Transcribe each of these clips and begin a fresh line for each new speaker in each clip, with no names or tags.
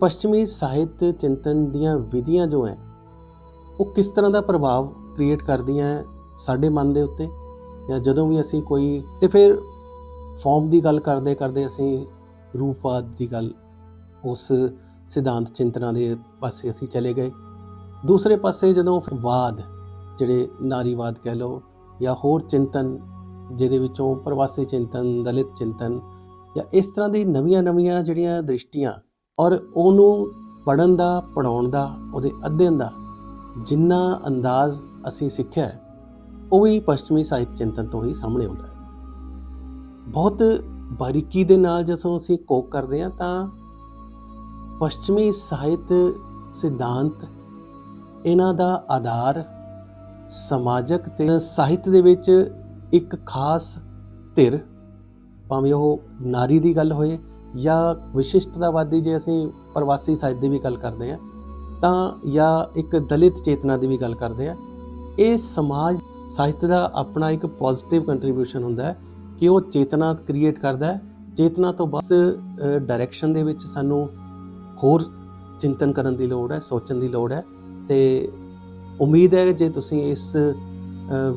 ਪੱਛਮੀ ਸਾਹਿਤ ਚਿੰਤਨ ਦੀਆਂ ਵਿਧੀਆਂ ਜੋ ਹੈ, ਉਹ ਕਿਸ ਤਰ੍ਹਾਂ ਦਾ ਪ੍ਰਭਾਵ ਕ੍ਰੀਏਟ ਕਰਦੀਆਂ ਹੈ ਸਾਡੇ ਮਨ ਦੇ ਉੱਤੇ? ਜਾਂ ਜਦੋਂ ਵੀ ਅਸੀਂ ਕੋਈ, ਤੇ ਫਿਰ ਫਾਰਮ ਦੀ ਗੱਲ ਕਰਦੇ ਕਰਦੇ ਅਸੀਂ ਰੂਪਵਾਦ ਦੀ ਗੱਲ, ਉਸ ਸਿਧਾਂਤ ਚਿੰਤਨਾਂ ਦੇ ਪਾਸੇ ਅਸੀਂ ਚਲੇ ਗਏ। ਦੂਸਰੇ ਪਾਸੇ ਜਦੋਂ ਵਾਦ, ਜਿਹੜੇ ਨਾਰੀਵਾਦ ਕਹਿ ਲਓ, ਜਾਂ ਹੋਰ ਚਿੰਤਨ, ਜਿਹਦੇ ਵਿੱਚੋਂ ਪ੍ਰਵਾਸੀ ਚਿੰਤਨ, ਦਲਿਤ ਚਿੰਤਨ, ਜਾਂ ਇਸ ਤਰ੍ਹਾਂ ਦੀ ਨਵੀਆਂ-ਨਵੀਆਂ ਜਿਹੜੀਆਂ ਦ੍ਰਿਸ਼ਟੀਆਂ ਔਰ ਉਹਨੂੰ ਪੜਨ ਦਾ ਪੜਾਉਣ ਦਾ, ਉਹਦੇ ਅਧਿਐਨ ਦਾ ਜਿੰਨਾ ਅੰਦਾਜ਼ ਅਸੀਂ ਸਿੱਖਿਆ ਉਹ ਵੀ ਪੱਛਮੀ ਸਾਹਿਤ ਚਿੰਤਨ ਤੋਂ ਹੀ ਸਾਹਮਣੇ ਆਉਂਦਾ ਹੈ। ਬਹੁਤ ਬਾਰੀਕੀ ਦੇ ਨਾਲ ਜਦੋਂ ਅਸੀਂ ਕੋਕ ਕਰਦੇ ਹਾਂ, ਤਾਂ ਪੱਛਮੀ ਸਾਹਿਤ ਸਿਧਾਂਤ ਇਹਨਾਂ ਦਾ ਆਧਾਰ ਸਮਾਜਿਕ ਤੇ ਸਾਹਿਤ ਦੇ ਵਿੱਚ ਇੱਕ ਖਾਸ ਧਿਰ, ਭਾਵੇਂ ਉਹ ਨਾਰੀ ਦੀ ਗੱਲ ਹੋਏ ਜਾਂ ਵਿਸ਼ਿਸ਼ਟਤਾਵਾਦੀ ਜੇ ਅਸੀਂ ਪ੍ਰਵਾਸੀ ਸਾਹਿਤ ਦੀ ਵੀ ਗੱਲ ਕਰਦੇ ਹਾਂ, ਤਾਂ ਜਾਂ ਇੱਕ ਦਲਿਤ ਚੇਤਨਾ ਦੀ ਵੀ ਗੱਲ ਕਰਦੇ ਹਾਂ, ਇਹ ਸਮਾਜ ਸਾਹਿਤ ਦਾ ਆਪਣਾ ਇੱਕ ਪੋਜ਼ਿਟਿਵ ਕੰਟਰੀਬਿਊਸ਼ਨ ਹੁੰਦਾ ਹੈ ਕਿ ਉਹ ਚੇਤਨਾ ਕ੍ਰੀਏਟ ਕਰਦਾ ਹੈ। ਚੇਤਨਾ ਤੋਂ ਬਸ ਡਾਇਰੈਕਸ਼ਨ ਦੇ ਵਿੱਚ ਸਾਨੂੰ ਹੋਰ ਚਿੰਤਨ ਕਰਨ ਦੀ ਲੋੜ ਹੈ, ਸੋਚਣ ਦੀ ਲੋੜ ਹੈ ਤੇ ਉਮੀਦ ਹੈ ਜੇ ਤੁਸੀਂ ਇਸ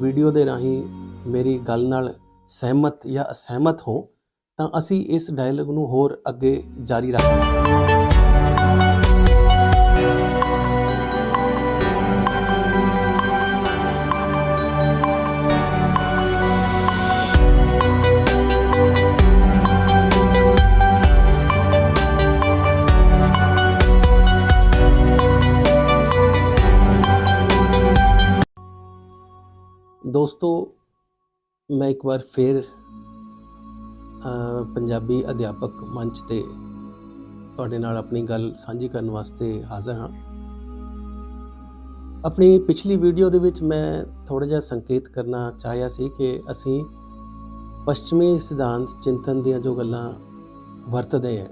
ਵੀਡੀਓ ਦੇ ਰਾਹੀਂ ਮੇਰੀ ਗੱਲ ਨਾਲ ਸਹਿਮਤ ਜਾਂ ਅਸਹਿਮਤ ਹੋ ਤਾਂ ਅਸੀਂ ਇਸ ਡਾਇਲੌਗ ਨੂੰ ਹੋਰ ਅੱਗੇ ਜਾਰੀ ਰੱਖਾਂਗੇ। ਦੋਸਤੋ ਮੈਂ ਇੱਕ ਵਾਰ ਫੇਰ ਪੰਜਾਬੀ ਅਧਿਆਪਕ ਮੰਚ ਤੇ ਤੁਹਾਡੇ ਨਾਲ ਆਪਣੀ ਗੱਲ ਸਾਂਝੀ ਕਰਨ ਵਾਸਤੇ ਹਾਜ਼ਰ ਹਾਂ। ਆਪਣੀ ਪਿਛਲੀ ਵੀਡੀਓ ਦੇ ਵਿੱਚ ਮੈਂ ਥੋੜਾ ਜਿਹਾ ਸੰਕੇਤ ਕਰਨਾ ਚਾਹਿਆ ਸੀ ਕਿ ਅਸੀਂ ਪੱਛਮੀ ਸਿਧਾਂਤ ਚਿੰਤਨ ਦੀਆਂ ਜੋ ਗੱਲਾਂ ਵਰਤਦੇ ਹਾਂ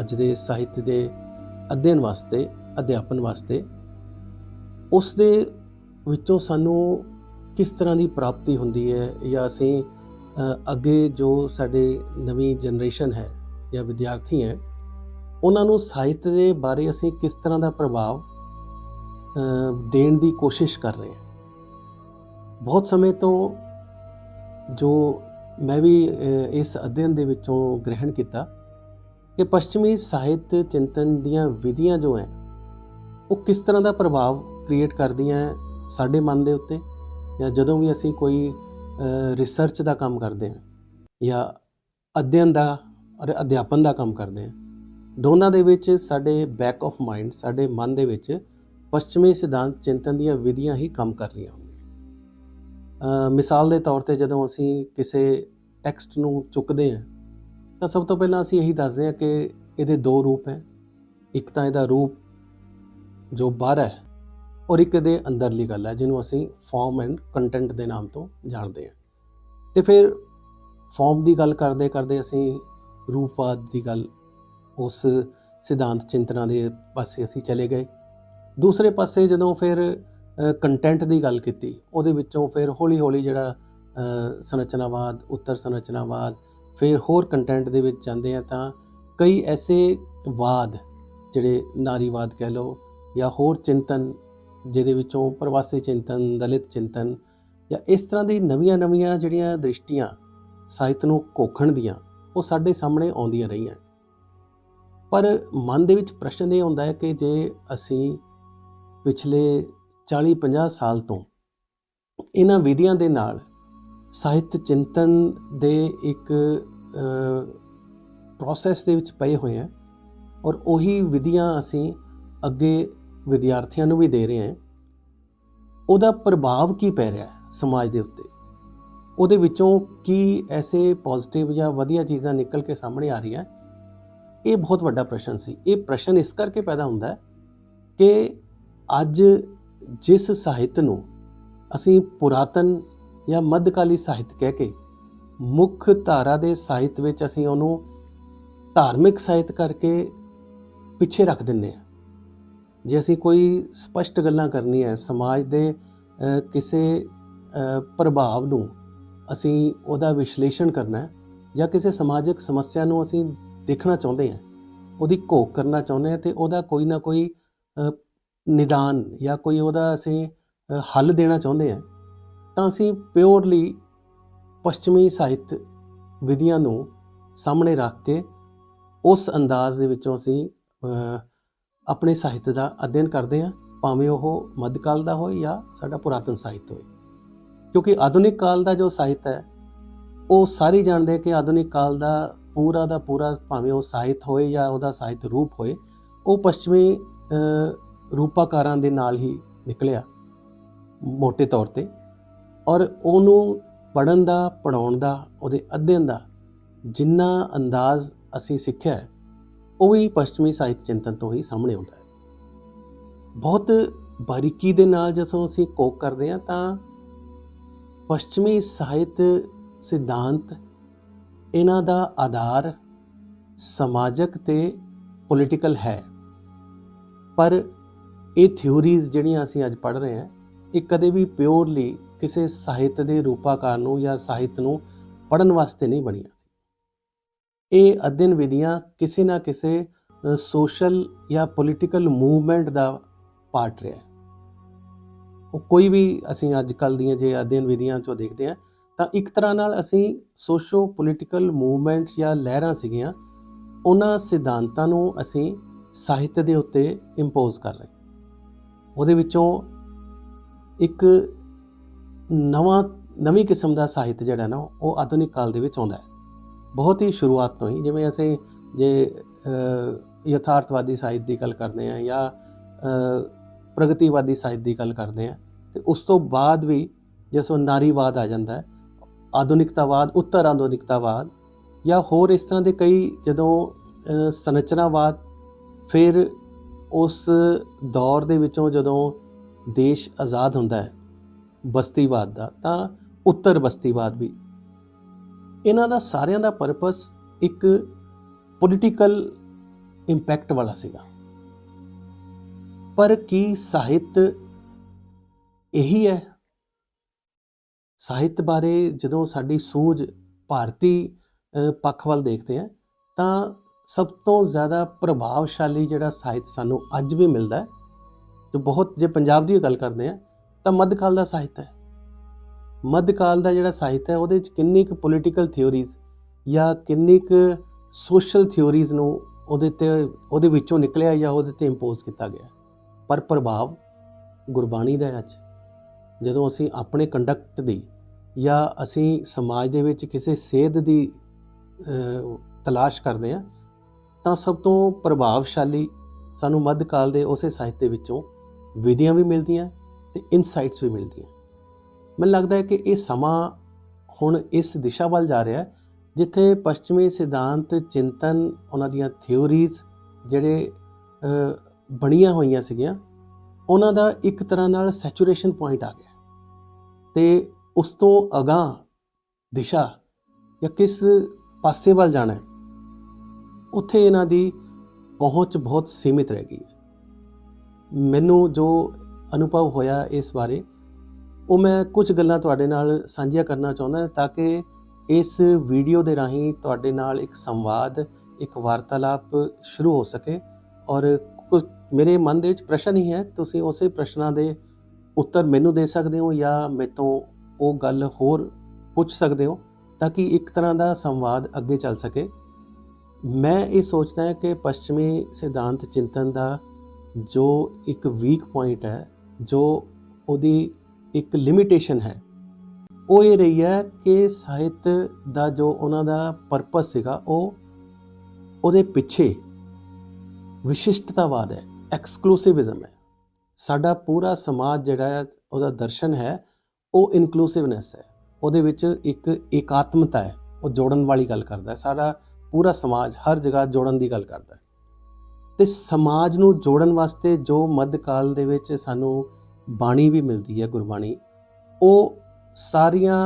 ਅੱਜ ਦੇ ਸਾਹਿਤ ਦੇ ਅਧਿਐਨ ਵਾਸਤੇ, ਅਧਿਆਪਨ ਵਾਸਤੇ, ਉਸ ਦੇ ਵਿੱਚੋਂ ਸਾਨੂੰ ਕਿਸ ਤਰ੍ਹਾਂ ਦੀ ਪ੍ਰਾਪਤੀ ਹੁੰਦੀ ਹੈ ਜਾਂ ਅਸੀਂ ਅੱਗੇ ਜੋ ਸਾਡੇ ਨਵੀਂ ਜਨਰੇਸ਼ਨ ਹੈ ਜਾਂ ਵਿਦਿਆਰਥੀ ਹੈ, ਉਹਨਾਂ ਨੂੰ ਸਾਹਿਤ ਦੇ ਬਾਰੇ ਅਸੀਂ ਕਿਸ ਤਰ੍ਹਾਂ ਦਾ ਪ੍ਰਭਾਵ ਦੇਣ ਦੀ ਕੋਸ਼ਿਸ਼ ਕਰ ਰਹੇ ਹਾਂ। ਬਹੁਤ ਸਮੇਂ ਤੋਂ ਜੋ ਮੈਂ ਵੀ ਇਸ ਅਧਿਐਨ ਦੇ ਵਿੱਚੋਂ ਗ੍ਰਹਿਣ ਕੀਤਾ ਕਿ ਪੱਛਮੀ ਸਾਹਿਤ ਚਿੰਤਨ ਦੀਆਂ ਵਿਧੀਆਂ ਜੋ ਹੈ, ਉਹ ਕਿਸ ਤਰ੍ਹਾਂ ਦਾ ਪ੍ਰਭਾਵ ਕ੍ਰੀਏਟ ਕਰਦੀਆਂ ਹੈ ਸਾਡੇ ਮਨ ਦੇ ਉੱਤੇ ਜਾਂ ਜਦੋਂ ਵੀ ਅਸੀਂ ਕੋਈ ਰਿਸਰਚ ਦਾ ਕੰਮ ਕਰਦੇ ਹਾਂ ਜਾਂ ਅਧਿਐਨ ਦਾ ਔਰ ਅਧਿਆਪਨ ਦਾ ਕੰਮ ਕਰਦੇ ਹਾਂ ਦੋਨਾਂ ਦੇ ਵਿੱਚ ਸਾਡੇ ਬੈਕ ਆਫ ਮਾਈਂਡ ਸਾਡੇ ਮਨ ਦੇ ਵਿੱਚ ਪੱਛਮੀ ਸਿਧਾਂਤ ਚਿੰਤਨ ਦੀਆਂ ਵਿਧੀਆਂ ਹੀ ਕੰਮ ਕਰ ਰਹੀਆਂ ਹੁੰਦੀਆਂ। ਮਿਸਾਲ ਦੇ ਤੌਰ ਤੇ ਜਦੋਂ ਅਸੀਂ ਕਿਸੇ ਟੈਕਸਟ ਨੂੰ ਚੁੱਕਦੇ ਹਾਂ ਤਾਂ ਸਭ ਤੋਂ ਪਹਿਲਾਂ ਅਸੀਂ ਇਹੀ ਦੱਸਦੇ ਹਾਂ ਕਿ ਇਹਦੇ ਦੋ ਰੂਪ ਹੈ। ਇੱਕ ਤਾਂ ਇਹਦਾ ਰੂਪ ਜੋ ਬਾਹਰ ਹੈ ਔਰ ਇੱਕ ਇਹਦੇ ਅੰਦਰਲੀ ਗੱਲ ਹੈ, ਜਿਹਨੂੰ ਅਸੀਂ ਫਾਰਮ ਐਂਡ ਕੰਟੈਂਟ ਦੇ ਨਾਮ ਤੋਂ ਜਾਣਦੇ ਹਾਂ। ਤੇ ਫਿਰ ਫਾਰਮ ਦੀ ਗੱਲ ਕਰਦੇ ਕਰਦੇ ਅਸੀਂ ਰੂਪਵਾਦ ਦੀ ਗੱਲ, ਉਸ ਸਿਧਾਂਤ ਚਿੰਤਨਾ ਦੇ ਪਾਸੇ ਅਸੀਂ ਚਲੇ ਗਏ। ਦੂਸਰੇ ਪਾਸੇ ਜਦੋਂ ਫਿਰ ਕੰਟੈਂਟ ਦੀ ਗੱਲ ਕੀਤੀ, ਉਹਦੇ ਵਿੱਚੋਂ ਫਿਰ ਹੌਲੀ ਹੌਲੀ ਜਿਹੜਾ ਸੰਰਚਨਾਵਾਦ, ਉੱਤਰ ਸੰਰਚਨਾਵਾਦ, ਫਿਰ ਹੋਰ ਕੰਟੈਂਟ ਦੇ ਵਿੱਚ ਜਾਂਦੇ ਆ ਤਾਂ ਕਈ ਐਸੇ ਵਾਦ, ਜਿਹੜੇ ਨਾਰੀਵਾਦ ਕਹਿ ਲਓ ਜਾਂ ਹੋਰ ਚਿੰਤਨ ਜਿਹਦੇ ਵਿੱਚੋਂ ਪ੍ਰਵਾਸੀ ਚਿੰਤਨ, ਦਲਿਤ ਚਿੰਤਨ ਜਾਂ ਇਸ ਤਰ੍ਹਾਂ ਦੀ ਨਵੀਆਂ-ਨਵੀਆਂ ਜਿਹੜੀਆਂ ਦ੍ਰਿਸ਼ਟੀਆਂ ਸਾਹਿਤ ਨੂੰ ਕੋਖਣ ਦੀਆਂ, ਉਹ ਸਾਡੇ ਸਾਹਮਣੇ ਆਉਂਦੀਆਂ ਰਹੀਆਂ। ਪਰ ਮਨ ਦੇ ਵਿੱਚ ਪ੍ਰਸ਼ਨ ਇਹ ਹੁੰਦਾ ਹੈ ਕਿ ਜੇ ਅਸੀਂ ਪਿਛਲੇ 40-50 ਸਾਲ ਤੋਂ ਇਹਨਾਂ ਵਿਧੀਆਂ ਦੇ ਨਾਲ ਸਾਹਿਤ ਚਿੰਤਨ ਦੇ ਇੱਕ ਪ੍ਰੋਸੈਸ ਦੇ ਵਿੱਚ ਪਏ ਹੋਏ ਹਾਂ ਔਰ ਉਹੀ ਵਿਧੀਆਂ ਅਸੀਂ ਅੱਗੇ ਵਿਦਿਆਰਥੀਆਂ ਨੂੰ ਵੀ ਦੇ ਰਹੇ ਹਾਂ, ਉਹਦਾ ਪ੍ਰਭਾਵ ਕੀ ਪੈ ਰਿਹਾ ਹੈ ਸਮਾਜ ਦੇ ਉੱਤੇ? ਉਹਦੇ ਵਿੱਚੋਂ ਕੀ ਐਸੇ ਪੋਜ਼ਿਟਿਵ ਜਾਂ ਵਧੀਆ ਚੀਜ਼ਾਂ ਨਿਕਲ ਕੇ ਸਾਹਮਣੇ ਆ ਰਹੀਆਂ? ਇਹ ਬਹੁਤ ਵੱਡਾ ਪ੍ਰਸ਼ਨ ਸੀ। ਇਹ ਪ੍ਰਸ਼ਨ ਇਸ ਕਰਕੇ ਪੈਦਾ ਹੁੰਦਾ ਹੈ ਕਿ ਅੱਜ ਜਿਸ ਸਾਹਿਤ ਨੂੰ ਅਸੀਂ ਪੁਰਾਤਨ ਜਾਂ ਮੱਧਕਾਲੀ ਸਾਹਿਤ ਕਹਿ ਕੇ ਮੁੱਖ ਧਾਰਾ ਦੇ ਸਾਹਿਤ ਵਿੱਚ ਅਸੀਂ ਉਹਨੂੰ ਧਾਰਮਿਕ ਸਾਹਿਤ ਕਰਕੇ ਪਿੱਛੇ ਰੱਖ ਦਿੰਨੇ ਆ ਜੇ ਅਸੀਂ ਕੋਈ ਸਪਸ਼ਟ ਗੱਲਾਂ ਕਰਨੀ ਹੈ, ਸਮਾਜ ਦੇ ਕਿਸੇ ਪ੍ਰਭਾਵ ਨੂੰ ਅਸੀਂ ਉਹਦਾ ਵਿਸ਼ਲੇਸ਼ਣ ਕਰਨਾ ਹੈ ਜਾਂ ਕਿਸੇ ਸਮਾਜਿਕ ਸਮੱਸਿਆ ਨੂੰ ਅਸੀਂ ਦੇਖਣਾ ਚਾਹੁੰਦੇ ਹਾਂ, ਉਹਦੀ ਘੋਖ ਕਰਨਾ ਚਾਹੁੰਦੇ ਹਾਂ ਤੇ ਉਹਦਾ ਕੋਈ ਨਾ ਕੋਈ ਨਿਦਾਨ ਜਾਂ ਕੋਈ ਉਹਦਾ ਅਸੀਂ ਹੱਲ ਦੇਣਾ ਚਾਹੁੰਦੇ ਹਾਂ, ਤਾਂ ਅਸੀਂ ਪਿਓਰਲੀ ਪੱਛਮੀ ਸਾਹਿਤ ਵਿਧੀਆਂ ਨੂੰ ਸਾਹਮਣੇ ਰੱਖ ਕੇ ਉਸ ਅੰਦਾਜ਼ ਦੇ ਵਿੱਚੋਂ ਅਸੀਂ ਆਪਣੇ ਸਾਹਿਤ ਦਾ ਅਧਿਐਨ ਕਰਦੇ ਹਾਂ, ਭਾਵੇਂ ਉਹ ਮੱਧਕਾਲ ਦਾ ਹੋਵੇ ਜਾਂ ਸਾਡਾ ਪੁਰਾਤਨ ਸਾਹਿਤ ਹੋਵੇ ਕਿਉਂਕਿ ਆਧੁਨਿਕ ਕਾਲ ਦਾ ਜੋ ਸਾਹਿਤ ਹੈ, ਉਹ ਸਾਰੇ ਜਾਣਦੇ ਕਿ ਆਧੁਨਿਕ ਕਾਲ ਦਾ ਪੂਰਾ ਦਾ ਪੂਰਾ ਭਾਵੇਂ ਉਹ ਸਾਹਿਤ ਹੋਏ ਜਾਂ ਉਹਦਾ ਸਾਹਿਤ ਰੂਪ ਹੋਏ, ਉਹ ਪੱਛਮੀ ਰੂਪਾਕਾਰਾਂ ਦੇ ਨਾਲ ਹੀ ਨਿਕਲਿਆ ਮੋٹے ਤੌਰ ਤੇ। ਔਰ ਉਹਨੂੰ ਪੜਨ ਦਾ ਪੜਾਉਣ ਦਾ, ਉਹਦੇ ਅਧਿਐਨ ਦਾ ਜਿੰਨਾ ਅੰਦਾਜ਼ ਅਸੀਂ ਸਿੱਖਿਆ ਉਹ ਵੀ ਪੱਛਮੀ ਸਾਹਿਤ ਚਿੰਤਨ ਤੋਂ ਹੀ ਸਾਹਮਣੇ ਆਉਂਦਾ ਹੈ। ਬਹੁਤ ਬਾਰੀਕੀ ਦੇ ਨਾਲ ਜਦੋਂ ਅਸੀਂ ਕੋਕ ਕਰਦੇ ਹਾਂ ਤਾਂ ਪੱਛਮੀ ਸਾਹਿਤ ਸਿਧਾਂਤ ਇਹਨਾਂ ਦਾ ਆਧਾਰ ਸਮਾਜਿਕ ਤੇ ਪੋਲੀਟੀਕਲ ਹੈ। ਪਰ ਇਹ ਥਿਉਰੀਜ਼ ਜਿਹੜੀਆਂ ਅਸੀਂ ਅੱਜ ਪੜ੍ਹ ਰਹੇ ਹਾਂ, ਇਹ ਕਦੇ ਵੀ ਪਿਓਰਲੀ ਕਿਸੇ ਸਾਹਿਤ ਦੇ ਰੂਪਾਕਾਰ ਨੂੰ ਜਾਂ ਸਾਹਿਤ ਨੂੰ ਪੜਨ ਵਾਸਤੇ ਨਹੀਂ ਬਣੀਆਂ। ਇਹ ਅਧਿਐਨ ਵਿਧੀਆਂ ਕਿਸੇ ਨਾ ਕਿਸੇ ਸੋਸ਼ਲ ਜਾਂ ਪੋਲੀਟੀਕਲ ਮੂਵਮੈਂਟ ਦਾ ਪਾਰਟ ਰਿਹਾ ਉਹ ਕੋਈ ਵੀ ਅਸੀਂ ਅੱਜ ਕੱਲ ਦੀਆਂ ਜੇ ਅਧਿਐਨ ਵਿਧੀਆਂ ਚੋਂ ਦੇਖਦੇ ਹਾਂ, ਤਾਂ ਇੱਕ ਤਰ੍ਹਾਂ ਨਾਲ ਅਸੀਂ ਸੋਸ਼ੋ ਪੋਲੀਟੀਕਲ ਮੂਵਮੈਂਟਸ ਜਾਂ ਲਹਿਰਾਂ ਸੀਗੀਆਂ, ਉਹਨਾਂ ਸਿਧਾਂਤਾਂ ਨੂੰ ਅਸੀਂ ਸਾਹਿਤ ਦੇ ਉੱਤੇ ਇੰਪੋਜ਼ ਕਰ ਰਹੇ ਉਹਦੇ ਵਿੱਚੋਂ ਇੱਕ ਨਵਾਂ, ਨਵੀਂ ਕਿਸਮ ਦਾ ਸਾਹਿਤ ਜਿਹੜਾ ਨਾ, ਉਹ ਆਧੁਨਿਕ ਕਾਲ ਦੇ ਵਿੱਚ ਆਉਂਦਾ ਹੈ। ਬਹੁਤ ਹੀ ਸ਼ੁਰੂਆਤ ਤੋਂ ਹੀ, ਜਿਵੇਂ ਅਸੀਂ ਜੇ ਯਥਾਰਥਵਾਦੀ ਸਾਹਿਤ ਦੀ ਗੱਲ ਕਰਦੇ ਹਾਂ ਜਾਂ ਪ੍ਰਗਤੀਵਾਦੀ ਸਾਹਿਤ ਦੀ ਗੱਲ ਕਰਦੇ ਹਾਂ, ਤੇ ਉਸ ਤੋਂ ਬਾਅਦ ਵੀ ਜਿਸੋ ਨਾਰੀਵਾਦ ਆ ਜਾਂਦਾ ਹੈ, ਆਧੁਨਿਕਤਾਵਾਦ, ਉੱਤਰ ਆਧੁਨਿਕਤਾਵਾਦ ਜਾਂ ਹੋਰ ਇਸ ਤਰ੍ਹਾਂ ਦੇ ਕਈ ਜਦੋਂ ਸੰਰਚਨਾਵਾਦ, ਫਿਰ ਉਸ ਦੌਰ ਦੇ ਵਿੱਚੋਂ ਜਦੋਂ ਦੇਸ਼ ਆਜ਼ਾਦ ਹੁੰਦਾ ਹੈ, ਬਸਤੀਵਾਦ ਦਾ, ਤਾਂ ਉੱਤਰ ਬਸਤੀਵਾਦ ਵੀ ਇਹਨਾਂ ਦਾ ਸਾਰਿਆਂ ਦਾ ਪਰਪਸ ਇੱਕ ਪੋਲੀਟੀਕਲ ਇੰਪੈਕਟ ਵਾਲਾ ਸੀਗਾ। ਪਰ ਕੀ ਸਾਹਿਤ ਇਹੀ ਹੈ? ਸਾਹਿਤ ਬਾਰੇ ਜਦੋਂ ਸਾਡੀ ਸੂਝ ਭਾਰਤੀ ਪੱਖ ਵੱਲ ਦੇਖਦੇ ਹਾਂ, ਤਾਂ ਸਭ ਤੋਂ ਜ਼ਿਆਦਾ ਪ੍ਰਭਾਵਸ਼ਾਲੀ ਜਿਹੜਾ ਸਾਹਿਤ ਸਾਨੂੰ ਅੱਜ ਵੀ ਮਿਲਦਾ ਹੈ, ਜੋ ਬਹੁਤ ਜੇ ਪੰਜਾਬ ਦੀ ਗੱਲ ਕਰਦੇ ਹਾਂ, ਤਾਂ ਮੱਧਕਾਲ ਦਾ ਸਾਹਿਤ ਹੈ। ਮੱਧਕਾਲ ਦਾ ਜਿਹੜਾ ਸਾਹਿਤ ਹੈ, ਉਹਦੇ ਵਿੱਚ ਕਿੰਨੀ ਕੁ ਪੋਲੀਟੀਕਲ ਥਿਉਰੀਜ਼ ਜਾਂ ਕਿੰਨੀ ਕੁ ਸੋਸ਼ਲ ਥਿਉਰੀਜ਼ ਨੂੰ ਉਹਦੇ ਤੇ, ਉਹਦੇ ਵਿੱਚੋਂ ਨਿਕਲਿਆ ਜਾਂ ਉਹਦੇ ਤੇ ਇੰਪੋਜ਼ ਕੀਤਾ ਗਿਆ। ਪਰ ਪ੍ਰਭਾਵ ਗੁਰਬਾਣੀ ਦਾ ਹੈ ਅੱਜ। ਜਦੋਂ ਅਸੀਂ ਆਪਣੇ ਕੰਡਕਟ ਦੀ ਜਾਂ ਅਸੀਂ ਸਮਾਜ ਦੇ ਵਿੱਚ ਕਿਸੇ ਸੇਧ ਦੀ ਤਲਾਸ਼ ਕਰਦੇ ਹਾਂ, ਤਾਂ ਸਭ ਤੋਂ ਪ੍ਰਭਾਵਸ਼ਾਲੀ ਸਾਨੂੰ ਮੱਧਕਾਲ ਦੇ ਉਸੇ ਸਾਹਿਤ ਦੇ ਵਿੱਚੋਂ ਵਿਧੀਆਂ ਵੀ ਮਿਲਦੀਆਂ ਤੇ ਇਨਸਾਈਟਸ ਵੀ ਮਿਲਦੀਆਂ। ਮੈਨੂੰ ਲੱਗਦਾ ਹੈ ਕਿ ਇਹ ਸਮਾਂ ਹੁਣ ਇਸ ਦਿਸ਼ਾ ਵੱਲ ਜਾ ਰਿਹਾ ਹੈ, ਜਿੱਥੇ ਪੱਛਮੀ ਸਿਧਾਂਤ, ਚਿੰਤਨ, ਉਹਨਾਂ ਦੀਆਂ ਥਿਉਰੀਜ਼ ਜਿਹੜੇ ਬਣੀਆਂ ਹੋਈਆਂ ਸੀਗੀਆਂ, ਉਹਨਾਂ ਦਾ ਇੱਕ ਤਰ੍ਹਾਂ ਨਾਲ ਸੈਚੂਰੇਸ਼ਨ ਪੁਆਇੰਟ ਆ ਗਿਆ ਤੇ ਉਸ ਤੋਂ ਅਗਾਂਹ ਦਿਸ਼ਾ ਜਾਂ ਕਿਸ ਪਾਸੇ ਵੱਲ ਜਾਣਾ ਹੈ, ਉੱਥੇ ਇਹਨਾਂ ਦੀ ਪਹੁੰਚ ਬਹੁਤ ਸੀਮਿਤ ਰਹਿ ਗਈ ਮੈਨੂੰ ਜੋ ਅਨੁਭਵ ਹੋਇਆ ਇਸ ਬਾਰੇ ਉਹ ਮੈਂ ਕੁਝ ਗੱਲਾਂ ਤੁਹਾਡੇ ਨਾਲ ਸਾਂਝੀਆਂ ਕਰਨਾ ਚਾਹੁੰਦਾ ਤਾਂ ਕਿ ਇਸ ਵੀਡੀਓ ਦੇ ਰਾਹੀਂ ਤੁਹਾਡੇ ਨਾਲ ਇੱਕ ਸੰਵਾਦ, ਇੱਕ ਵਾਰਤਾਲਾਪ ਸ਼ੁਰੂ ਹੋ ਸਕੇ ਔਰ ਕੁਝ ਮੇਰੇ ਮਨ ਦੇ ਵਿੱਚ ਪ੍ਰਸ਼ਨ ਹੀ ਹੈ, ਤੁਸੀਂ ਉਸੇ ਪ੍ਰਸ਼ਨਾਂ ਦੇ ਉੱਤਰ ਮੈਨੂੰ ਦੇ ਸਕਦੇ ਹੋ ਜਾਂ ਮੇਤੋਂ ਉਹ ਗੱਲ ਹੋਰ ਪੁੱਛ ਸਕਦੇ ਹੋ ਤਾਂ ਕਿ ਇੱਕ ਤਰ੍ਹਾਂ ਦਾ ਸੰਵਾਦ ਅੱਗੇ ਚੱਲ ਸਕੇ। ਮੈਂ ਇਹ ਸੋਚਦਾ ਹਾਂ ਕਿ ਪੱਛਮੀ ਸਿਧਾਂਤ ਚਿੰਤਨ ਦਾ ਜੋ ਇੱਕ ਵੀਕ ਪੁਆਇੰਟ ਹੈ, ਜੋ ਉਹਦੀ ਇੱਕ ਲਿਮਿਟੇਸ਼ਨ ਹੈ। ਉਹ ਇਹ ਰਹੀ ਹੈ ਕਿ ਸਾਹਿਤ ਦਾ ਜੋ ਉਹਨਾਂ ਦਾ ਪਰਪਸ ਸੀਗਾ, ਉਹ ਉਹਦੇ ਪਿੱਛੇ ਵਿਸ਼ਿਸ਼ਟਤਾਵਾਦ ਹੈ ਐਕਸਕਲੂਸਿਵਿਜ਼ਮ ਹੈ। ਸਾਡਾ ਪੂਰਾ ਸਮਾਜ ਜਿਹੜਾ ਹੈ, ਉਹਦਾ ਦਰਸ਼ਨ ਹੈ, ਉਹ ਇਨਕਲੂਸਿਵਨੈਸ ਹੈ। ਉਹਦੇ ਵਿੱਚ ਇੱਕ ਇਕਾਤਮਤਾ ਹੈ, ਉਹ ਜੋੜਨ ਵਾਲੀ ਗੱਲ ਕਰਦਾ ਹੈ। ਸਾਡਾ ਪੂਰਾ ਸਮਾਜ ਹਰ ਜਗ੍ਹਾ ਜੋੜਨ ਦੀ ਗੱਲ ਕਰਦਾ ਹੈ। ਤੇ ਸਮਾਜ ਨੂੰ ਜੋੜਨ ਵਾਸਤੇ ਜੋ ਮੱਧਕਾਲ ਦੇ ਵਿੱਚ ਸਾਨੂੰ ਬਾਣੀ ਵੀ ਮਿਲਦੀ ਹੈ ਗੁਰਬਾਣੀ, ਉਹ ਸਾਰੀਆਂ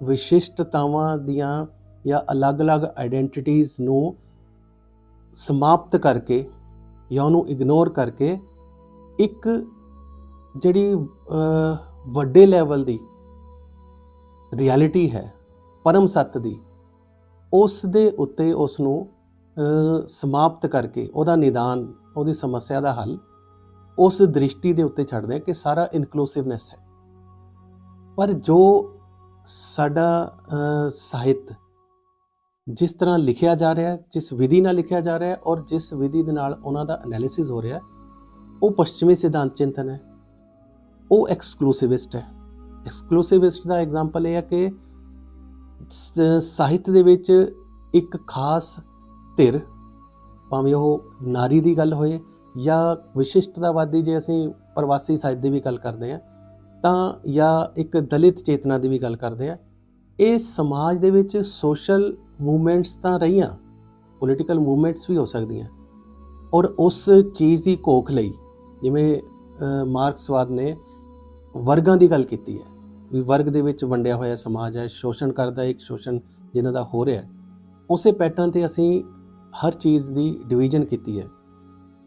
ਵਿਸ਼ਿਸ਼ਟਤਾਵਾਂ ਦੀਆਂ ਜਾਂ ਅਲੱਗ-ਅਲੱਗ ਆਇਡੈਂਟੀਟੀਆਂ ਨੂੰ ਸਮਾਪਤ ਕਰਕੇ ਜਾਂ ਉਹਨੂੰ ਇਗਨੋਰ ਕਰਕੇ ਇੱਕ ਜਿਹੜੀ ਵੱਡੇ ਲੈਵਲ ਦੀ ਰਿਐਲਿਟੀ ਹੈ, ਪਰਮ ਸੱਤ ਦੀ, ਉਸ ਦੇ ਉੱਤੇ ਉਸ ਨੂੰ ਸਮਾਪਤ ਕਰਕੇ ਉਹਦਾ ਨਿਦਾਨ, ਉਹਦੀ ਸਮੱਸਿਆ ਦਾ ਹੱਲ ਉਸ ਦ੍ਰਿਸ਼ਟੀ ਦੇ ਉੱਤੇ ਛੱਡਦੇ ਆ ਕਿ ਸਾਰਾ ਇਨਕਲੂਸਿਵਨੈਸ ਹੈ। ਪਰ ਜੋ ਸਾਡਾ ਸਾਹਿਤ ਜਿਸ ਤਰ੍ਹਾਂ ਲਿਖਿਆ ਜਾ ਰਿਹਾ ਹੈ ਜਿਸ ਵਿਧੀ ਨਾਲ ਲਿਖਿਆ ਜਾ ਰਿਹਾ ਹੈ ਔਰ ਜਿਸ ਵਿਧੀ ਦੇ ਨਾਲ ਉਹਨਾਂ ਦਾ ਐਨਾਲਿਸਿਸ ਹੋ ਰਿਹਾ ਹੈ ਉਹ ਪੱਛਮੀ ਸਿਧਾਂਤ ਚਿੰਤਨ ਹੈ। ਉਹ ਐਕਸਕਲੂਸਿਵਿਸਟ ਹੈ। ਐਕਸਕਲੂਸਿਵਿਸਟ ਦਾ ਐਗਜ਼ਾਮਪਲ ਇਹ ਹੈ ਕਿ ਸਾਹਿਤ ਦੇ ਵਿੱਚ ਇੱਕ ਖਾਸ ਧਿਰ, ਭਾਵੇਂ ਉਹ ਨਾਰੀ ਦੀ ਗੱਲ ਹੋਏ ਜਾਂ ਵਿਸ਼ਿਸ਼ਟਤਾਵਾਦੀ ਜੇ ਅਸੀਂ ਪ੍ਰਵਾਸੀ ਸਾਹਿਤ ਦੀ ਵੀ ਗੱਲ ਕਰਦੇ ਹਾਂ, ਤਾਂ ਜਾਂ ਇੱਕ ਦਲਿਤ ਚੇਤਨਾ ਦੀ ਵੀ ਗੱਲ ਕਰਦੇ ਹਾਂ, ਇਹ ਸਮਾਜ ਦੇ ਵਿੱਚ ਸੋਸ਼ਲ ਮੂਵਮੈਂਟਸ ਤਾਂ ਰਹੀਆਂ, ਪੋਲੀਟੀਕਲ ਮੂਵਮੈਂਟਸ ਵੀ ਹੋ ਸਕਦੀਆਂ। ਔਰ ਉਸ ਚੀਜ਼ ਦੀ ਕੋਖ ਲਈ, ਜਿਵੇਂ ਮਾਰਕਸਵਾਦ ਨੇ ਵਰਗਾਂ ਦੀ ਗੱਲ ਕੀਤੀ ਹੈ, ਵੀ ਵਰਗ ਦੇ ਵਿੱਚ ਵੰਡਿਆ ਹੋਇਆ ਸਮਾਜ ਹੈ, ਸ਼ੋਸ਼ਣ ਕਰਦਾ ਇੱਕ ਸ਼ੋਸ਼ਣ ਜਿਨ੍ਹਾਂ ਦਾ ਹੋ ਰਿਹਾ ਉਸੇ ਪੈਟਰਨ ਤੇ ਅਸੀਂ ਹਰ ਚੀਜ਼ ਦੀ ਡਿਵੀਜ਼ਨ ਕੀਤੀ ਹੈ।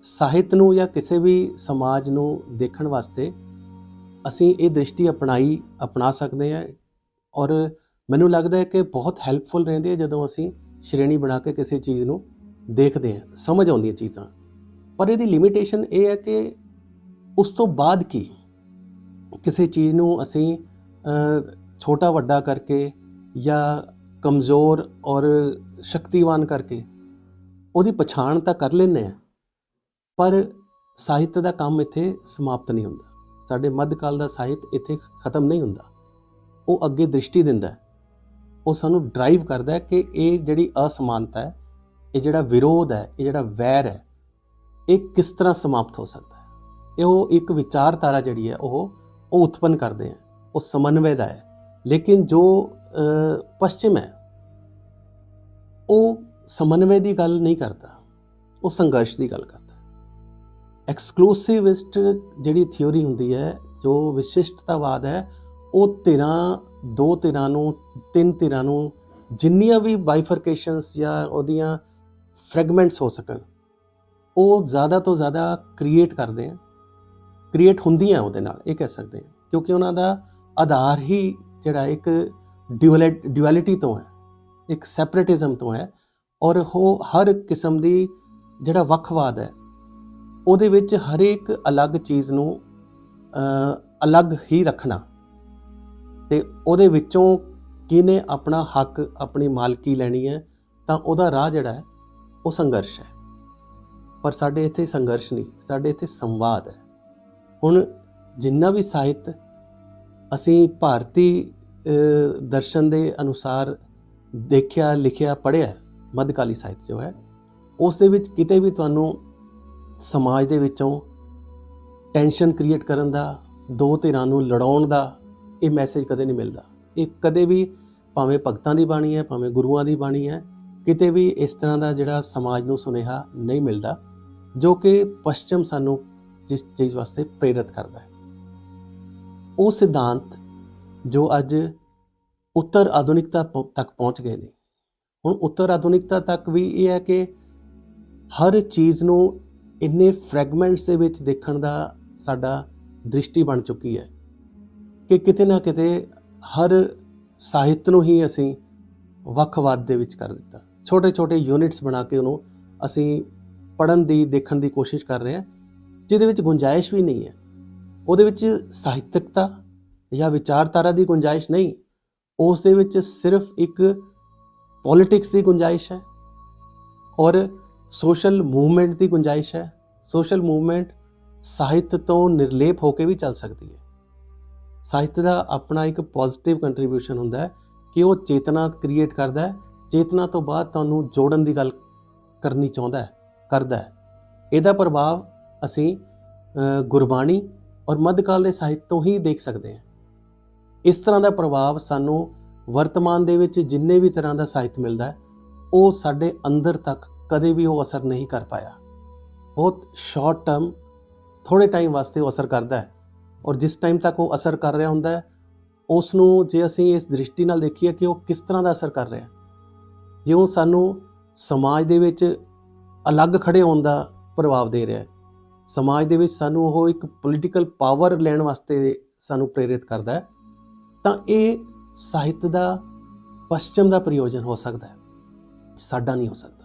ਸਾਹਿਤ ਨੂੰ ਜਾਂ ਕਿਸੇ ਵੀ ਸਮਾਜ ਨੂੰ ਦੇਖਣ ਵਾਸਤੇ ਅਸੀਂ ਇਹ ਦ੍ਰਿਸ਼ਟੀ ਅਪਣਾਈ, ਅਪਣਾ ਸਕਦੇ ਹਾਂ ਔਰ ਮੈਨੂੰ ਲੱਗਦਾ ਹੈ ਕਿ ਬਹੁਤ ਹੈਲਪਫੁਲ ਰਹਿੰਦੀ ਹੈ ਜਦੋਂ ਅਸੀਂ ਸ਼੍ਰੇਣੀ ਬਣਾ ਕੇ ਕਿਸੇ ਚੀਜ਼ ਨੂੰ ਦੇਖਦੇ ਹਾਂ, ਸਮਝ ਆਉਂਦੀਆਂ ਚੀਜ਼ਾਂ। ਪਰ ਇਹਦੀ ਲਿਮਿਟੇਸ਼ਨ ਇਹ ਹੈ ਕਿ ਉਸ ਤੋਂ ਬਾਅਦ ਕੀ? ਕਿਸੇ ਚੀਜ਼ ਨੂੰ ਅਸੀਂ ਛੋਟਾ ਵੱਡਾ ਕਰਕੇ ਜਾਂ ਕਮਜ਼ੋਰ ਔਰ ਸ਼ਕਤੀਵਾਨ ਕਰਕੇ ਉਹਦੀ ਪਛਾਣ ਤਾਂ ਕਰ ਲੈਂਦੇ ਆ ਪਰ ਸਾਹਿਤ ਦਾ ਕੰਮ ਇੱਥੇ ਸਮਾਪਤ ਨਹੀਂ ਹੁੰਦਾ। ਸਾਡੇ ਮੱਧਕਾਲ ਦਾ ਸਾਹਿਤ ਇੱਥੇ ਖਤਮ ਨਹੀਂ ਹੁੰਦਾ। ਉਹ ਅੱਗੇ ਦ੍ਰਿਸ਼ਟੀ ਦਿੰਦਾ ਹੈ। ਉਹ ਸਾਨੂੰ ਡਰਾਈਵ ਕਰਦਾ ਹੈ ਕਿ ਇਹ ਜਿਹੜੀ ਅਸਮਾਨਤਾ ਹੈ ਇਹ ਜਿਹੜਾ ਵਿਰੋਧ ਹੈ ਇਹ ਜਿਹੜਾ ਵੈਰ ਹੈ ਇਹ ਕਿਸ ਤਰ੍ਹਾਂ ਸਮਾਪਤ ਹੋ ਸਕਦਾ ਹੈ? ਇਹ ਉਹ ਇੱਕ ਵਿਚਾਰਧਾਰਾ ਜਿਹੜੀ ਹੈ ਉਹ ਉਹ ਉਤਪੰਨ ਕਰਦੇ ਆ ਉਹ ਸਮਨਵੈ ਦਾ ਹੈ। ਲੇਕਿਨ ਜੋ ਅ, ਹੈ ਉਹ ਸਮਨਵੈ ਦੀ ਗੱਲ ਨਹੀਂ ਕਰਦਾ। ਉਹ ਸੰਘਰਸ਼ ਦੀ ਗੱਲ ਕਰਦਾ। ਐਕਸਕਲੂਸਿਵਿਸਟ ਜਿਹੜੀ ਥਿਉਰੀ ਹੁੰਦੀ ਹੈ, ਜੋ ਵਿਸ਼ਿਸ਼ਟਤਾਵਾਦ ਹੈ, ਉਹ ਧਿਰਾਂ, ਦੋ ਧਿਰਾਂ ਨੂੰ, ਤਿੰਨ ਧਿਰਾਂ ਨੂੰ ਜਿੰਨੀਆਂ ਵੀ ਬਾਈਫਰਕੇਸ਼ਨਸ ਜਾਂ ਉਹਦੀਆਂ ਫ੍ਰੈਗਮੈਂਟਸ ਹੋ ਸਕਣ, ਉਹ ਜ਼ਿਆਦਾ ਤੋਂ ਜ਼ਿਆਦਾ ਕ੍ਰੀਏਟ ਕਰਦੇ ਆ। ਕ੍ਰੀਏਟ ਹੁੰਦੀਆਂ ਉਹਦੇ ਨਾਲ, ਇਹ ਕਹਿ ਸਕਦੇ ਹਾਂ ਕਿਉਂਕਿ ਉਹਨਾਂ ਦਾ ਆਧਾਰ ਹੀ ਜਿਹੜਾ ਇੱਕ ਡਿਊਅਲਿਟੀ ਤੋਂ ਹੈ, ਇੱਕ ਸੈਪਰੇਟਿਜ਼ਮ ਤੋਂ ਹੈ, ਔਰ ਉਹ ਹਰ ਕਿਸਮ ਦੀ ਜਿਹੜਾ ਵੱਖਵਾਦ ਹੈ ਉਹਦੇ ਵਿੱਚ ਹਰੇਕ ਅਲੱਗ ਚੀਜ਼ ਨੂੰ ਅਲੱਗ ਹੀ ਰੱਖਣਾ। ਤੇ ਉਹਦੇ ਵਿੱਚੋਂ ਕਿਹਨੇ ਆਪਣਾ ਹੱਕ ਆਪਣੀ ਮਾਲਕੀ ਲੈਣੀ ਹੈ, ਤਾਂ ਉਹਦਾ ਰਾਹ ਜਿਹੜਾ ਹੈ, ਉਹ ਸੰਘਰਸ਼ ਹੈ। ਪਰ ਸਾਡੇ ਇੱਥੇ ਸੰਘਰਸ਼ ਨਹੀਂ, ਸਾਡੇ ਇੱਥੇ ਸੰਵਾਦ ਹੈ। ਹੁਣ ਜਿੰਨਾ ਵੀ ਸਾਹਿਤ ਅਸੀਂ ਭਾਰਤੀ ਦਰਸ਼ਨ ਦੇ ਅਨੁਸਾਰ ਦੇਖਿਆ, ਲਿਖਿਆ, ਪੜ੍ਹਿਆ, ਮੱਧਕਾਲੀ ਸਾਹਿਤ ਜੋ ਹੈ, ਉਸ ਦੇ ਵਿੱਚ ਕਿਤੇ ਵੀ ਤੁਹਾਨੂੰ ਸਮਾਜ ਦੇ ਵਿੱਚੋਂ ਟੈਨਸ਼ਨ ਕ੍ਰੀਏਟ ਕਰਨ ਦਾ, ਦੋ ਧਿਰਾਂ ਨੂੰ ਲੜਾਉਣ ਦਾ ਇਹ ਮੈਸੇਜ ਕਦੇ ਨਹੀਂ ਮਿਲਦਾ। ਇਹ ਕਦੇ ਵੀ ਭਾਵੇਂ ਭਗਤਾਂ ਦੀ ਬਾਣੀ ਹੈ, ਭਾਵੇਂ ਗੁਰੂਆਂ ਦੀ ਬਾਣੀ ਹੈ, ਕਿਤੇ ਵੀ ਇਸ ਤਰ੍ਹਾਂ ਦਾ ਜਿਹੜਾ ਸਮਾਜ ਨੂੰ ਸੁਨੇਹਾ ਨਹੀਂ ਮਿਲਦਾ, ਜੋ ਕਿ ਪશ્ਚਿਮ ਸਾਨੂੰ ਜਿਸ ਚੀਜ਼ ਵਾਸਤੇ ਪ੍ਰੇਰਿਤ ਕਰਦਾ ਹੈ। ਉਹ ਸਿਧਾਂਤ ਜੋ ਅੱਜ ਉੱਤਰ ਆਧੁਨਿਕਤਾ ਪਹੁੰ- ਤੱਕ ਪਹੁੰਚ ਗਏ ਨੇ। ਹੁਣ ਉੱਤਰ ਆਧੁਨਿਕਤਾ ਤੱਕ ਵੀ ਇਹ ਹੈ ਕਿ ਹਰ ਚੀਜ਼ ਨੂੰ ਇੰਨੇ ਫ੍ਰੈਗਮੈਂਟਸ ਦੇ ਵਿੱਚ ਦੇਖਣ ਦਾ ਸਾਡਾ ਦ੍ਰਿਸ਼ਟੀ ਬਣ ਚੁੱਕੀ ਹੈ ਕਿ ਕਿਤੇ ਨਾ ਕਿਤੇ ਹਰ ਸਾਹਿਤ ਨੂੰ ਹੀ ਅਸੀਂ ਵੱਖਵਾਦ ਦੇ ਵਿੱਚ ਕਰ ਦਿੱਤਾ। ਛੋਟੇ ਛੋਟੇ ਯੂਨਿਟਸ ਬਣਾ ਕੇ ਉਹਨੂੰ ਅਸੀਂ ਪੜਨ ਦੀ, ਦੇਖਣ ਦੀ ਕੋਸ਼ਿਸ਼ ਕਰ ਰਹੇ ਹਾਂ, ਜਿਹਦੇ ਵਿੱਚ ਗੁੰਜਾਇਸ਼ ਵੀ ਨਹੀਂ ਹੈ। ਉਹਦੇ ਵਿੱਚ ਸਾਹਿਤਕਤਾ ਜਾਂ ਵਿਚਾਰਧਾਰਾ ਦੀ ਗੁੰਜਾਇਸ਼ ਨਹੀਂ, ਉਸ ਦੇ ਵਿੱਚ ਸਿਰਫ ਇੱਕ ਪੋਲਿਟਿਕਸ ਦੀ ਗੁੰਜਾਇਸ਼ ਹੈ। ਔਰ ਸੋਸ਼ਲ ਮੂਵਮੈਂਟ ਦੀ ਗੁੰਜਾਇਸ਼ ਹੈ। ਸੋਸ਼ਲ ਮੂਵਮੈਂਟ ਸਾਹਿਤ ਤੋਂ ਨਿਰਲੇਪ ਹੋ ਕੇ ਵੀ ਚੱਲ ਸਕਦੀ ਹੈ। ਸਾਹਿਤ ਦਾ ਆਪਣਾ ਇੱਕ ਪੋਜ਼ਿਟਿਵ ਕੰਟਰੀਬਿਊਸ਼ਨ ਹੁੰਦਾ ਹੈ ਕਿ ਉਹ ਚੇਤਨਾ ਕ੍ਰੀਏਟ ਕਰਦਾ ਹੈ। ਚੇਤਨਾ ਤੋਂ ਬਾਅਦ ਤੁਹਾਨੂੰ ਜੋੜਨ ਦੀ ਗੱਲ ਕਰਨੀ ਚਾਹੁੰਦਾ ਹੈ, ਕਰਦਾ ਹੈ। ਇਹਦਾ ਪ੍ਰਭਾਵ ਅਸੀਂ ਗੁਰਬਾਣੀ ਔਰ ਮੱਧਕਾਲ ਦੇ ਸਾਹਿਤ ਤੋਂ ਹੀ ਦੇਖ ਸਕਦੇ ਹਾਂ। ਇਸ ਤਰ੍ਹਾਂ ਦਾ ਪ੍ਰਭਾਵ ਸਾਨੂੰ ਵਰਤਮਾਨ ਦੇ ਵਿੱਚ ਜਿੰਨੇ ਵੀ ਤਰ੍ਹਾਂ ਦਾ ਸਾਹਿਤ ਮਿਲਦਾ ਹੈ, ਉਹ ਸਾਡੇ ਅੰਦਰ ਤੱਕ ਕਦੇ ਵੀ ਉਹ ਅਸਰ ਨਹੀਂ ਕਰ ਪਾਇਆ। ਬਹੁਤ ਸ਼ਾਰਟ ਟਰਮ ਥੋੜੇ ਟਾਈਮ ਵਾਸਤੇ ਉਹ ਅਸਰ ਕਰਦਾ ਹੈ। ਔਰ ਜਿਸ ਟਾਈਮ ਤੱਕ ਉਹ ਅਸਰ ਕਰ ਰਿਹਾ ਹੁੰਦਾ ਹੈ ਉਸ ਨੂੰ ਜੇ ਅਸੀਂ ਇਸ ਦ੍ਰਿਸ਼ਟੀ ਨਾਲ ਦੇਖੀਏ ਕਿ ਉਹ ਕਿਸ ਤਰ੍ਹਾਂ ਦਾ ਅਸਰ ਕਰ ਰਿਹਾ ਹੈ। ਜਿਉਂ ਸਾਨੂੰ ਸਮਾਜ ਦੇ ਵਿੱਚ ਅਲੱਗ ਖੜੇ ਹੋਣ ਦਾ ਪ੍ਰਭਾਵ ਦੇ ਰਿਹਾ ਹੈ। ਸਮਾਜ ਦੇ ਵਿੱਚ ਸਾਨੂੰ ਉਹ ਇੱਕ ਪੋਲੀਟੀਕਲ ਪਾਵਰ ਲੈਣ ਵਾਸਤੇ ਸਾਨੂੰ ਪ੍ਰੇਰਿਤ ਕਰਦਾ ਹੈ। ਤਾਂ ਇਹ ਸਾਹਿਤ ਦਾ ਪশ্ਚਮ ਦਾ ਪ੍ਰਯੋਜਨ ਹੋ ਸਕਦਾ ਹੈ। ਸਾਡਾ ਨਹੀਂ ਹੋ ਸਕਦਾ।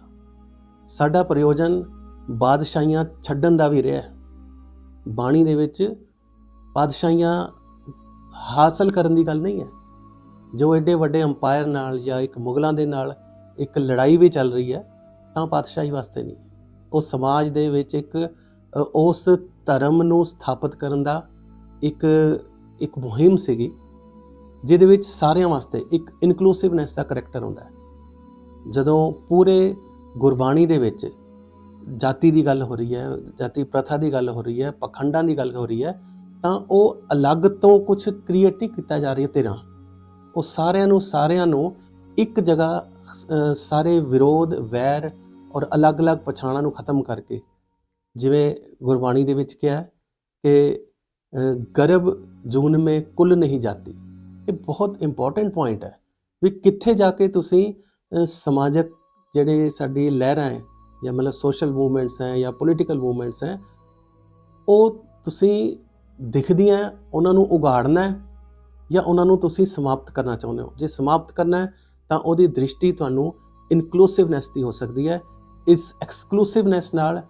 ਸਾਡਾ ਪ੍ਰਯੋਜਨ ਬਾਦਸ਼ਾਹੀਆਂ ਛੱਡਣ ਦਾ ਵੀ ਰਿਹਾ ਹੈ। ਬਾਣੀ ਦੇ ਵਿੱਚ ਬਾਦਸ਼ਾਹੀਆਂ ਹਾਸਲ ਕਰਨ ਦੀ ਗੱਲ ਨਹੀਂ ਹੈ। ਜੋ ਐਡੇ ਵੱਡੇ ਅੰਪਾਇਰ ਨਾਲ ਜਾਂ ਇੱਕ ਮੁਗਲਾਂ ਦੇ ਨਾਲ ਇੱਕ ਲੜਾਈ ਵੀ ਚੱਲ ਰਹੀ ਹੈ, ਤਾਂ ਪਾਤਸ਼ਾਹੀ ਵਾਸਤੇ ਨਹੀਂ। ਉਹ ਸਮਾਜ ਦੇ ਵਿੱਚ ਇੱਕ ਉਸ ਧਰਮ ਨੂੰ ਸਥਾਪਿਤ ਕਰਨ ਦਾ ਇੱਕ ਇੱਕ ਮੁਹਿੰਮ ਸੀਗੀ, ਜਿਹਦੇ ਵਿੱਚ ਸਾਰਿਆਂ ਵਾਸਤੇ ਇੱਕ ਇਨਕਲੂਸਿਵਨੈਸ ਦਾ ਕਰੈਕਟਰ ਹੁੰਦਾ ਹੈ। ਜਦੋਂ ਪੂਰੇ ਗੁਰਬਾਣੀ ਦੇ ਵਿੱਚ ਜਾਤੀ ਦੀ ਗੱਲ ਹੋ ਰਹੀ ਹੈ, ਜਾਤੀ ਪ੍ਰਥਾ ਦੀ ਗੱਲ ਹੋ ਰਹੀ ਹੈ, ਪਖੰਡਾਂ ਦੀ ਗੱਲ ਹੋ ਰਹੀ ਹੈ, ਤਾਂ ਉਹ ਅਲੱਗ ਤੋਂ ਕੁਝ ਕ੍ਰੀਏਟ ਨਹੀਂ ਕੀਤਾ ਜਾ ਰਿਹਾ ਤੇਰਾ। ਉਹ ਸਾਰਿਆਂ ਨੂੰ ਸਾਰਿਆਂ ਨੂੰ ਇੱਕ ਜਗ੍ਹਾ ਸਾਰੇ ਵਿਰੋਧ, ਵੈਰ ਔਰ ਅਲੱਗ-ਅਲੱਗ ਪਛਾਣਾਂ ਨੂੰ ਖਤਮ ਕਰਕੇ, ਜਿਵੇਂ ਗੁਰਬਾਣੀ ਦੇ ਵਿੱਚ ਕਿਹਾ ਕਿ ਗਰਭ ਜੂਨ ਮੇ ਕੁੱਲ ਨਹੀਂ ਜਾਤੀ। ਇਹ ਬਹੁਤ ਇੰਪੋਰਟੈਂਟ ਪੁਆਇੰਟ ਹੈ ਵੀ ਕਿੱਥੇ ਜਾ ਕੇ ਤੁਸੀਂ ਸਮਾਜਿਕ ਜਿਹੜੇ ਸਾਡੀ ਲਹਿਰਾਂ ਹੈ, ਜਾਂ ਮਤਲਬ ਸੋਸ਼ਲ ਮੂਵਮੈਂਟਸ ਹੈ, ਜਾਂ ਪੋਲੀਟੀਕਲ ਮੂਵਮੈਂਟਸ ਹੈ, ਉਹ ਤੁਸੀਂ ਦਿਖਦੀਆਂ ਉਹਨਾਂ ਨੂੰ ਉਗਾੜਨਾ ਹੈ, ਜਾਂ ਉਹਨਾਂ ਨੂੰ ਤੁਸੀਂ ਸਮਾਪਤ ਕਰਨਾ ਚਾਹੁੰਦੇ ਹੋ। ਜੇ ਸਮਾਪਤ ਕਰਨਾ ਹੈ, ਤਾਂ ਉਹਦੀ ਦ੍ਰਿਸ਼ਟੀ ਤੁਹਾਨੂੰ ਇਨਕਲੂਸਿਵਨੈਸ ਦੀ ਹੋ ਸਕਦੀ ਹੈ। ਇਸ ਐਕਸਕਲੂਸਿਵਨੈਸ ਨਾਲ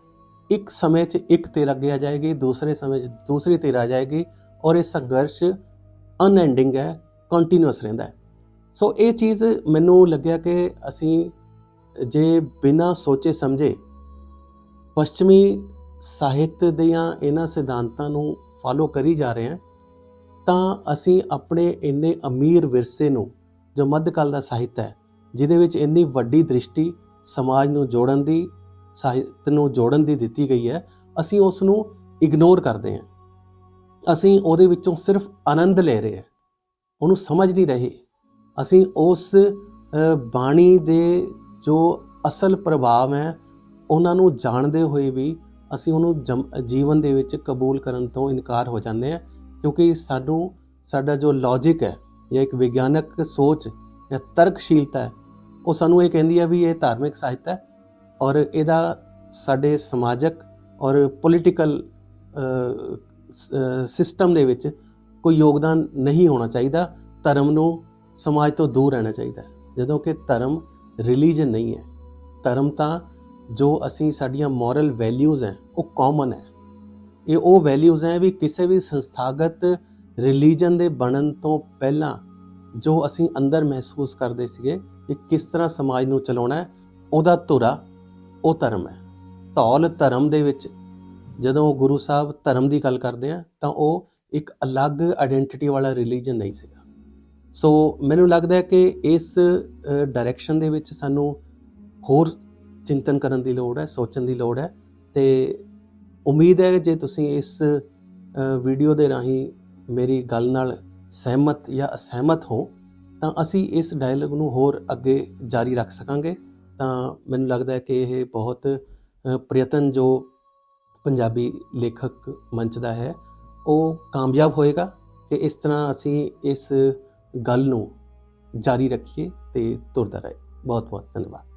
ਇੱਕ ਸਮੇਂ 'ਚ ਇੱਕ ਧਿਰ ਅੱਗੇ ਆ ਜਾਏਗੀ, ਦੂਸਰੇ ਸਮੇਂ 'ਚ ਦੂਸਰੀ ਧਿਰ ਆ ਜਾਏਗੀ, ਔਰ ਇਹ ਸੰਘਰਸ਼ ਅਨਐਂਡਿੰਗ ਹੈ ਕੰਟੀਨਿਊਸ ਰਹਿੰਦਾ ਹੈ। ਸੋ ਇਹ ਚੀਜ਼ ਮੈਨੂੰ ਲੱਗਿਆ ਕਿ ਅਸੀਂ ਜੇ ਬਿਨਾਂ ਸੋਚੇ ਸਮਝੇ ਪੱਛਮੀ ਸਾਹਿਤ ਦੀਆਂ ਇਹਨਾਂ ਸਿਧਾਂਤਾਂ ਨੂੰ ਫਾਲੋ ਕਰੀ ਜਾ ਰਹੇ ਹਾਂ, ਤਾਂ ਅਸੀਂ ਆਪਣੇ ਇੰਨੇ ਅਮੀਰ ਵਿਰਸੇ ਨੂੰ ਜੋ ਮੱਧਕਾਲ ਦਾ ਸਾਹਿਤ ਹੈ, ਜਿਹਦੇ ਵਿੱਚ ਇੰਨੀ ਵੱਡੀ ਦ੍ਰਿਸ਼ਟੀ ਸਮਾਜ ਨੂੰ ਜੋੜਨ ਦੀ, ਸਾਹਿਤ ਨੂੰ ਜੋੜਨ ਦੀ ਦਿੱਤੀ ਗਈ ਹੈ, ਅਸੀਂ ਉਸ ਨੂੰ ਇਗਨੋਰ ਕਰਦੇ ਹਾਂ। ਅਸੀਂ ਉਹਦੇ ਵਿੱਚੋਂ ਸਿਰਫ ਆਨੰਦ ਲੈ ਰਹੇ ਹਾਂ, ਉਹਨੂੰ ਸਮਝ ਨਹੀਂ ਰਹੇ। ਅਸੀਂ ਉਸ ਬਾਣੀ ਦੇ ਜੋ ਅਸਲ ਪ੍ਰਭਾਵ ਹੈ, ਉਹਨਾਂ ਨੂੰ ਜਾਣਦੇ ਹੋਏ ਵੀ ਅਸੀਂ ਉਹਨੂੰ ਜਮ- ਜੀਵਨ ਦੇ ਵਿੱਚ ਕਬੂਲ ਕਰਨ ਤੋਂ ਇਨਕਾਰ ਹੋ ਜਾਂਦੇ ਹਾਂ, ਕਿਉਂਕਿ ਸਾਨੂੰ, ਸਾਡਾ ਜੋ ਲੌਜੀਕ ਹੈ ਜਾਂ ਇੱਕ ਵਿਗਿਆਨਕ ਸੋਚ ਜਾਂ ਤਰਕਸ਼ੀਲਤਾ ਹੈ, ਉਹ ਸਾਨੂੰ ਇਹ ਕਹਿੰਦੀ ਹੈ ਵੀ ਇਹ ਧਾਰਮਿਕ ਸਾਹਿਤ ਹੈ ਔਰ ਇਹਦਾ ਸਾਡੇ ਸਮਾਜਿਕ ਔਰ ਪੋਲੀਟੀਕਲ ਸਿਸਟਮ ਦੇ ਵਿੱਚ ਕੋਈ ਯੋਗਦਾਨ ਨਹੀਂ ਹੋਣਾ ਚਾਹੀਦਾ, ਧਰਮ ਨੂੰ ਸਮਾਜ ਤੋਂ ਦੂਰ ਰਹਿਣਾ ਚਾਹੀਦਾ ਜਦੋਂ ਕਿ ਧਰਮ ਰਿਲੀਜਨ ਨਹੀਂ ਹੈ ਧਰਮ ਤਾਂ ਜੋ ਅਸੀਂ ਸਾਡੀਆਂ ਮੋਰਲ ਵੈਲਿਊਜ਼ ਹੈ ਉਹ ਕਾਮਨ ਹੈ ਇਹ ਉਹ ਵੈਲਿਊਜ਼ ਹੈ ਵੀ ਕਿਸੇ ਵੀ ਸੰਸਥਾਗਤ ਰਿਲੀਜਨ ਦੇ ਬਣਨ ਤੋਂ ਪਹਿਲਾਂ ਜੋ ਅਸੀਂ ਅੰਦਰ ਮਹਿਸੂਸ ਕਰਦੇ ਸੀਗੇ ਕਿ ਕਿਸ ਤਰ੍ਹਾਂ ਸਮਾਜ ਨੂੰ ਚਲਾਉਣਾ ਹੈ ਉਹਦਾ ਧੁਰਾ ਉਹ ਧਰਮ ਹੈ ਧੌਲ ਧਰਮ ਦੇ ਵਿੱਚ ਜਦੋਂ ਗੁਰੂ ਸਾਹਿਬ ਧਰਮ ਦੀ ਗੱਲ ਕਰਦੇ ਆ ਤਾਂ ਉਹ ਇੱਕ ਅਲੱਗ ਆਇਡੈਂਟੀਟੀ ਵਾਲਾ ਰਿਲੀਜਨ ਨਹੀਂ ਸੀਗਾ ਸੋ ਮੈਨੂੰ ਲੱਗਦਾ ਹੈ ਕਿ ਇਸ ਡਾਇਰੈਕਸ਼ਨ ਦੇ ਵਿੱਚ ਸਾਨੂੰ ਹੋਰ ਚਿੰਤਨ ਕਰਨ ਦੀ ਲੋੜ ਹੈ, ਸੋਚਣ ਦੀ ਲੋੜ ਹੈ ਤੇ ਉਮੀਦ ਹੈ ਜੇ ਤੁਸੀਂ ਇਸ ਵੀਡੀਓ ਦੇ ਰਾਹੀਂ ਮੇਰੀ ਗੱਲ ਨਾਲ ਸਹਿਮਤ ਜਾਂ ਅਸਹਿਮਤ ਹੋ, ਤਾਂ ਅਸੀਂ ਇਸ ਡਾਇਲੌਗ ਨੂੰ ਹੋਰ ਅੱਗੇ ਜਾਰੀ ਰੱਖ ਸਕਾਂਗੇ। ਤਾਂ ਮੈਨੂੰ ਲੱਗਦਾ ਹੈ ਕਿ ਇਹ ਬਹੁਤ ਪ੍ਰਯਤਨ ਜੋ ਪੰਜਾਬੀ ਲੇਖਕ ਮੰਚ ਦਾ ਹੈ, ਉਹ ਕਾਮਯਾਬ ਹੋਏਗਾ ਕਿ ਇਸ ਤਰ੍ਹਾਂ ਅਸੀਂ ਇਸ ਗੱਲ ਨੂੰ ਜਾਰੀ ਰੱਖੀਏ ਤੇ ਤੁਰਦਾ ਰਹੇ। ਬਹੁਤ ਬਹੁਤ ਧੰਨਵਾਦ।